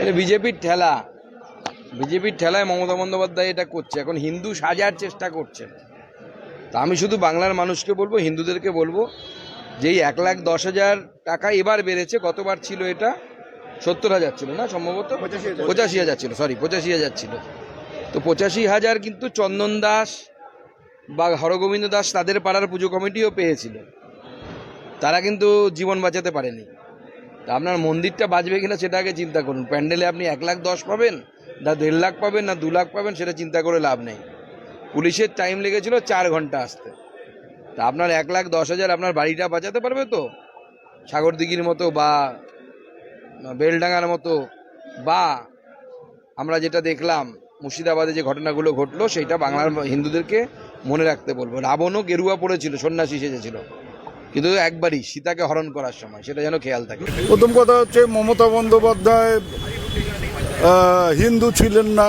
এটা বিজেপির ঠেলা। বিজেপির ঠেলায় মমতা বন্দ্যোপাধ্যায় এটা করছে। এখন হিন্দু সাজার চেষ্টা করছে। তা আমি শুধু বাংলার মানুষকে বলব হিন্দুদেরকে বলব যে এই এক লাখ দশ হাজার টাকা এবার বেড়েছে কতবার ছিল এটা? সত্তর হাজার ছিল না সম্ভবত? পঁচাশি হাজার। ছিল সরি পঁচাশি হাজার ছিল। তো পঁচাশি হাজার কিন্তু চন্দন দাস বা হরগোবিন্দ দাস তাদের পাড়ার পুজো কমিটিও পেয়েছিল। তারা কিন্তু জীবন বাঁচাতে পারেনি। আপনার মন্দিরটা বাঁচবে কিনা সেটা আগে চিন্তা করুন। প্যান্ডেলে আপনি এক লাখ দশ পাবেন, না দেড় লাখ পাবেন, না দু লাখ পাবেন, সেটা চিন্তা করে লাভ নেই। পুলিশের টাইম লেগেছিল চার ঘণ্টা আসতে। তা আপনার এক লাখ দশ হাজার আপনার বাড়িটা বাঁচাতে পারবে তো? সাগরদিঘির মতো বা বেলডাঙ্গার মতো বা, আমরা যেটা দেখলাম, মুর্শিদাবাদে যে ঘটনাগুলো ঘটলো, সেটা বাংলার হিন্দুদেরকে মনে রাখতে বলব। রাবণও গেরুয়া পড়েছিল, সন্ন্যাসী সেজেছিল। কিন্তু একবারই সীতাকে হরণ করার সময়, সেটা যেন খেয়াল থাকে। প্রথম কথা হচ্ছে মমতা বন্দ্যোপাধ্যায় হিন্দু ছিলেন না।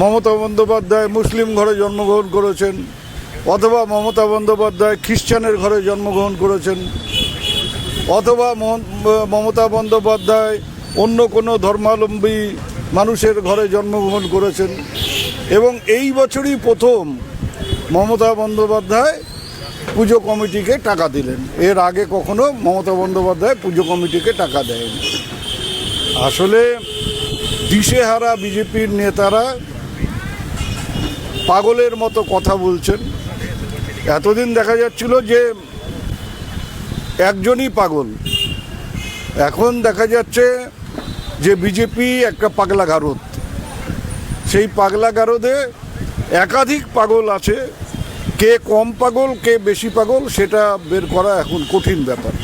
মমতা বন্দ্যোপাধ্যায় মুসলিম ঘরে জন্মগ্রহণ করেছেন, অথবা মমতা বন্দ্যোপাধ্যায় খ্রিস্টানের ঘরে জন্মগ্রহণ করেছেন, অথবা মমতা বন্দ্যোপাধ্যায় অন্য কোনো ধর্মাবলম্বী মানুষের ঘরে জন্মগ্রহণ করেছেন। এবং এই বছরই প্রথম মমতা বন্দ্যোপাধ্যায় পুজো কমিটিকে টাকা দিলেন। এর আগে কখনো মমতা বন্দ্যোপাধ্যায় পুজো কমিটিকে টাকা দেয়নি। আসলে দিশেহারা বিজেপির নেতারা পাগলের মতো কথা বলছেন। এতদিন দেখা যাচ্ছিল যে একজনই পাগল। এখন দেখা যাচ্ছে যে বিজেপি একটা পাগলা গারদ। সেই পাগলা গারদে একাধিক পাগল আছে। কে কম পাগল কে বেশি পাগল সেটা বের করা এখন কঠিন ব্যাপার।